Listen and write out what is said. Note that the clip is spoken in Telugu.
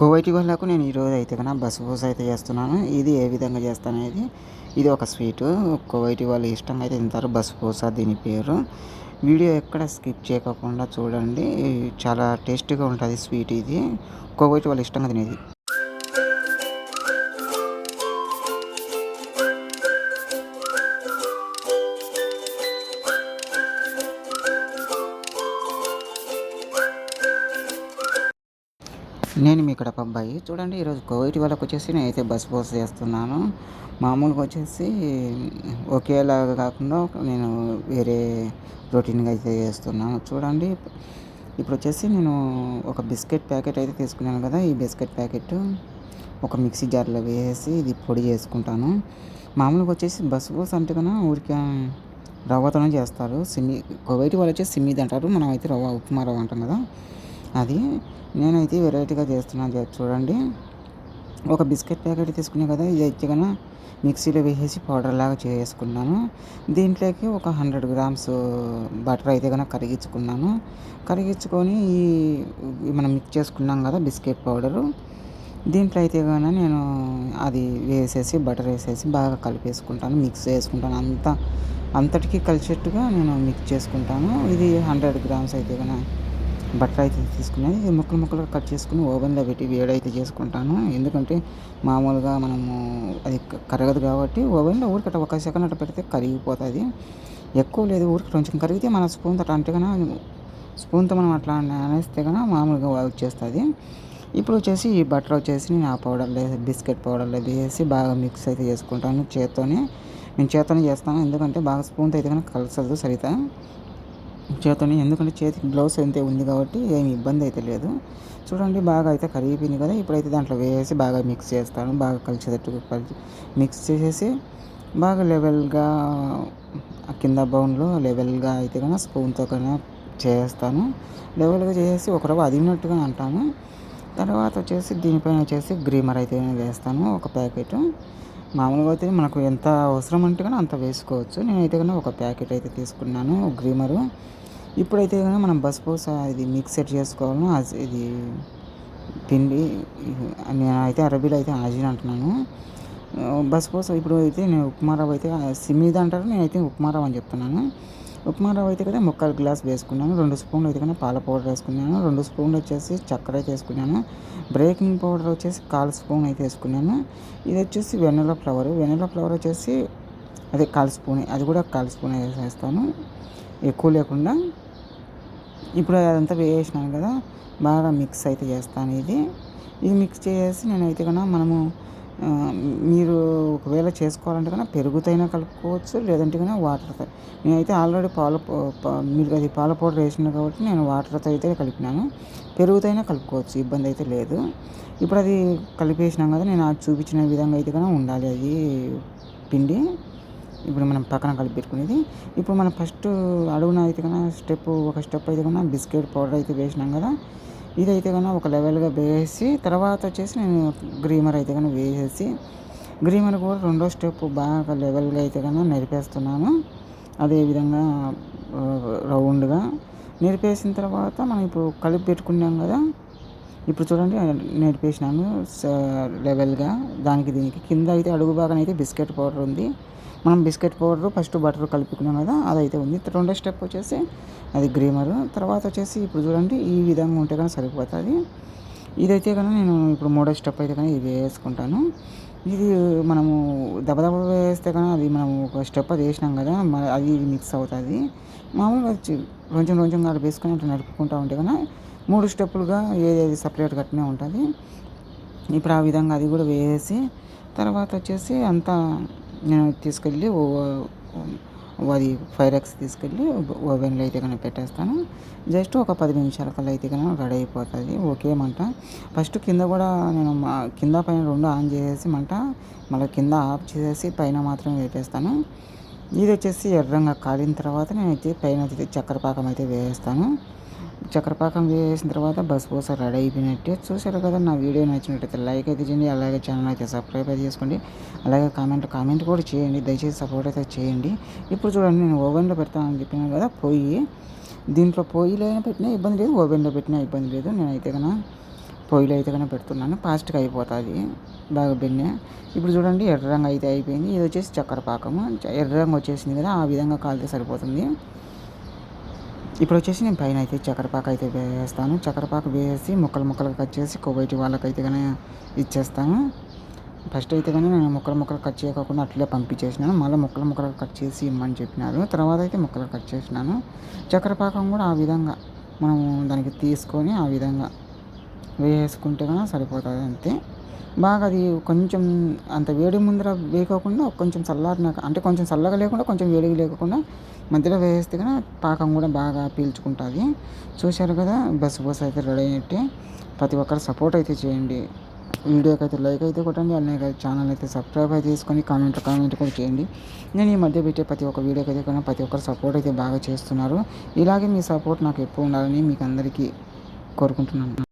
కోవైటి వాళ్ళకు నేను ఈరోజు అయితే కన్నా బస్సు పూస అయితే చేస్తున్నాను. ఇది ఏ విధంగా చేస్తాను అనేది ఇది ఒక స్వీటు. కోవైటి వాళ్ళు ఇష్టంగా అయితే తింటారు. బస్సు పూస దీని పేరు. వీడియో ఎక్కడ స్కిప్ చేయకుండా చూడండి. చాలా టేస్టీగా ఉంటుంది స్వీట్ ఇది. కోవైటి వాళ్ళు ఇష్టంగా తినేది. నేను మీ కడప అబ్బాయి. చూడండి ఈరోజు కోవిడ్ వాళ్ళకి వచ్చేసి నేనైతే బస్ పోస్ చేస్తున్నాను. మామూలుగా వచ్చేసి ఒకేలాగా కాకుండా నేను వేరే రొటీన్గా అయితే చేస్తున్నాను. చూడండి ఇప్పుడు వచ్చేసి నేను ఒక బిస్కెట్ ప్యాకెట్ అయితే తీసుకున్నాను కదా ఈ బిస్కెట్ ప్యాకెట్ ఒక మిక్సీ జార్లో వేసి ఇది పొడి చేసుకుంటాను. మామూలుగా వచ్చేసి బస్ పోస్ అంటే కన్నా ఊరికే రవ్వతోనే చేస్తారు. సిమి కోవైట్ వాళ్ళు వచ్చేసి సిమ్మిది అంటారు. మనం అయితే రవ్వ ఉప్మా రవ్వ అంటాం కదా. అది నేనైతే వెరైటీగా చేస్తున్నాను చూడండి. ఒక బిస్కెట్ ప్యాకెట్ తీసుకునే కదా ఇది అయితే మిక్సీలో వేసేసి పౌడర్ లాగా చేసుకున్నాను. దీంట్లోకి ఒక హండ్రెడ్ గ్రామ్స్ బటర్ అయితే కనుక కరిగించుకున్నాను. కరిగించుకొని ఈ మనం మిక్స్ చేసుకున్నాం కదా బిస్కెట్ పౌడరు దీంట్లో అయితే కానీ నేను అది వేసేసి బటర్ వేసేసి బాగా కలిపేసుకుంటాను మిక్స్ చేసుకుంటాను. అంతా అంతటికీ కలిసేట్టుగా నేను మిక్స్ చేసుకుంటాను. ఇది హండ్రెడ్ గ్రామ్స్ అయితే కానీ బట్టలు అయితే తీసుకునేది. ముక్కలు ముక్కలుగా కట్ చేసుకుని ఓవెన్లో పెట్టి వేడైతే చేసుకుంటాను. ఎందుకంటే మామూలుగా మనము అది కరగదు కాబట్టి ఓవెన్లో ఊరికట ఒక సెకండ్ అట్ట పెడితే కరిగిపోతుంది. ఎక్కువ లేదు ఊరికి కొంచెం కరిగితే మన స్పూన్ అట్లా అంటే కన్నా స్పూన్తో మనం అట్లా అనేస్తే కన్నా మామూలుగా వచ్చేస్తుంది ఇప్పుడు వచ్చేసి ఈ బటర్ వచ్చేసి నేను ఆ పౌడర్లో బిస్కెట్ పౌడర్లో వేసి బాగా మిక్స్ అయితే చేసుకుంటాను చేత్తోనే. నేను చేత్తోనే చేస్తాను. ఎందుకంటే బాగా స్పూన్తో అయితే కనుక కలసదు సరిత. చేతని ఎందుకంటే చేతికి గ్లౌస్ అయితే ఉంది కాబట్టి ఏమి ఇబ్బంది అయితే లేదు. చూడండి బాగా అయితే కరిగిపోయింది కదా. ఇప్పుడైతే దాంట్లో వేసి బాగా మిక్స్ చేస్తాను. బాగా కలిసేటట్టు కలిసి మిక్స్ చేసేసి బాగా లెవెల్గా కింద బౌన్లో లెవెల్గా అయితే కన్నా స్పూన్తో కన్నా చేస్తాను. లెవెల్గా చేసేసి ఒక రవ్వ అదినట్టుగా అంటాను. తర్వాత వచ్చేసి దీనిపైన వచ్చేసి గ్రీమర్ అయితే వేస్తాను ఒక ప్యాకెట్. మామూలుగా అయితే మనకు ఎంత అవసరం అంటే కానీ అంత వేసుకోవచ్చు. నేనైతే కన్నా ఒక ప్యాకెట్ అయితే తీసుకున్నాను గ్రీమరు ఇప్పుడైతే కనుక మనం బస్ పోస ఇది మిక్స్ సెట్ చేసుకోవాలను ఇది పిండి నేను అయితే అరబీలో అయితే ఆజిన్ అంటున్నాను. బస్పోస ఇప్పుడు అయితే నేను ఉప్మా రవ్వ అయితే సిమీద అంటారు నేనైతే ఉప్మా రవ్వ అని చెప్తున్నాను. ఉప్మా రవ్వ అయితే కదా ముక్కలు గ్లాస్ వేసుకున్నాను రెండు స్పూన్లు అయితే కదా పాల పౌడర్ వేసుకున్నాను రెండు స్పూన్లు వచ్చేసి చక్కెర అయితే వేసుకున్నాను బ్రేకింగ్ పౌడర్ వచ్చేసి కాల్ స్పూన్ అయితే వేసుకున్నాను. ఇది వచ్చేసి వెన్నెల ఫ్లవర్ వెన్నెల ఫ్లవర్ వచ్చేసి అదే కాల్ స్పూన్ అది కూడా కాల్ స్పూన్ వేసేస్తాను. ఎక్కువ లేకుండా ఇప్పుడు అదంతా వేసినాను కదా బాగా మిక్స్ అయితే చేస్తాను ఇది. ఇది మిక్స్ చేసి నేనైతే కన్నా మనము మీరు ఒకవేళ చేసుకోవాలంటే కన్నా పెరుగుతైనా కలుపుకోవచ్చు లేదంటే కన్నా వాటర్తో నేనైతే ఆల్రెడీ పాల మీరు అది పాల పౌడర్ వేసిన కాబట్టి నేను వాటర్తో అయితే కలిపినాను. పెరుగుతైనా కలుపుకోవచ్చు ఇబ్బంది అయితే లేదు. ఇప్పుడు అది కలిపేసినాం కదా నేను అది చూపించిన విధంగా అయితే కన్నా ఉండాలి అది పిండి. ఇప్పుడు మనం పక్కన కలిపి పెట్టుకునేది. ఇప్పుడు మనం ఫస్ట్ అడుగున అయితే కన్నా స్టెప్ ఒక స్టెప్ అయితే కన్నా బిస్కెట్ పౌడర్ అయితే వేసినాం కదా. ఇదైతే కన్నా ఒక లెవెల్గా వేసి తర్వాత వచ్చేసి నేను గ్రీమర్ అయితే కన్నా వేసేసి గ్రీమర్ కూడా రెండో స్టెప్ బాగా లెవెల్గా అయితే కన్నా అదే అదేవిధంగా రౌండ్గా నేర్పేసిన తర్వాత మనం ఇప్పుడు కలిపి పెట్టుకున్నాం కదా. ఇప్పుడు చూడండి నేర్పేసినాను లెవెల్గా దానికి దీనికి కింద అయితే అడుగు భాగం అయితే బిస్కెట్ పౌడర్ ఉంది. మనం బిస్కెట్ పౌడర్ ఫస్ట్ బటర్ కలుపుకున్నాం కదా అదైతే ఉంది. రెండో స్టెప్ వచ్చేసి అది గ్రీమర్. తర్వాత వచ్చేసి ఇప్పుడు చూడండి ఈ విధంగా ఉంటే కానీ సరిపోతుంది. ఇదైతే కానీ నేను ఇప్పుడు మూడో స్టెప్ అయితే కానీ ఇది వేసుకుంటాను. ఇది మనము దెబ్బ వేస్తే కానీ అది మనం ఒక స్టెప్ అది వేసినాం కదా అది మిక్స్ అవుతుంది. మామూలుగా కొంచెం కొంచెం అలా వేసుకొని అట్లా నడుపుకుంటూ ఉంటే కానీ మూడు స్టెప్పులుగా ఏది సపరేట్ కట్టనే ఉంటుంది. ఇప్పుడు ఆ విధంగా అది కూడా వేసి తర్వాత వచ్చేసి అంతా తీసుకెళ్ళి అది ఫైర్ ఎక్స్ తీసుకెళ్ళి ఓవెన్లో అయితే కనుక పెట్టేస్తాను. జస్ట్ ఒక పది నిమిషాల కల్లా అయితే కనుక రెడీ అయిపోతుంది. ఓకే మంట. ఫస్ట్ కింద కూడా నేను కింద పైన రెండు ఆన్ చేసేసి మంట మళ్ళీ కింద ఆఫ్ చేసేసి పైన మాత్రం వేపేస్తాను. ఇది వచ్చేసి ఎర్రంగా కాలిన తర్వాత నేను అయితే పైన చక్కెర పాకం అయితే వేసేస్తాను చక్రపాకం వేసిన తర్వాత బస్ పూస రెడీ అయిపోయినట్టే చూసారు కదా నా వీడియో నచ్చినట్టయితే లైక్ అయితే చేయండి అలాగే ఛానల్ అయితే సబ్స్క్రైబ్ అయితే చేసుకోండి అలాగే కామెంట్ కామెంట్ కూడా చేయండి దయచేసి సపోర్ట్ అయితే చేయండి. ఇప్పుడు చూడండి నేను ఓవెన్లో పెడతానని చెప్పినాను కదా పొయ్యి దీంట్లో పొయ్యిలో అయినా పెట్టినా ఇబ్బంది లేదు ఓవెన్లో పెట్టినా ఇబ్బంది లేదు నేనైతే కన్నా పొయ్యిలో అయితే కన్నా పెడుతున్నాను ఫాస్ట్గా అయిపోతుంది బాగా బెన్నె ఇప్పుడు చూడండి ఎర్ర రంగు అయితే అయిపోయింది ఇది వచ్చేసి చక్కెర పాకము ఎర్ర రంగు వచ్చేసింది కదా ఆ విధంగా కాలితే సరిపోతుంది. ఇప్పుడు వచ్చేసి నేను పైన అయితే చక్కెరపాకు అయితే వేస్తాను చక్కెరపాకు వేసి ముక్కలు ముక్కలు కట్ చేసి కొవ్వటి వాళ్ళకైతే కానీ ఇచ్చేస్తాను. ఫస్ట్ అయితే కానీ నేను ముక్కలు ముక్కలు కట్ చేయకుండా అట్లే పంపించేసినాను. మళ్ళీ ముక్కలు ముక్కలు కట్ చేసి ఇమ్మని చెప్పినారు. తర్వాత అయితే ముక్కలు కట్ చేసినాను. చక్కెర పాకం కూడా ఆ విధంగా మనం దానికి తీసుకొని ఆ విధంగా వేసుకుంటే కానీ సరిపోతుంది అంతే. బాగా అది కొంచెం అంత వేడి ముందర వేయకోకుండా కొంచెం చల్లారినాక అంటే కొంచెం చల్లగా లేకుండా కొంచెం వేడిగా లేకుండా మధ్యలో వేస్తే కానీ పాకం కూడా బాగా పీల్చుకుంటుంది. చూశారు కదా బస్సు బస్సు అయితే రెడీ అయినట్టే ప్రతి ఒక్కరు సపోర్ట్ అయితే చేయండి. వీడియోకి అయితే లైక్ అయితే కొట్టండి అలాగే ఛానల్ అయితే సబ్స్క్రైబ్ అయితే చేసుకొని కామెంట్ కామెంట్ కూడా చేయండి. నేను ఈ మధ్య పెట్టే ప్రతి ఒక్క వీడియోకి అయితే కూడా ప్రతి ఒక్కరు సపోర్ట్ అయితే బాగా చేస్తున్నారు. ఇలాగే మీ సపోర్ట్ నాకు ఎప్పుడు ఉండాలని మీకు అందరికీ కోరుకుంటున్నాను.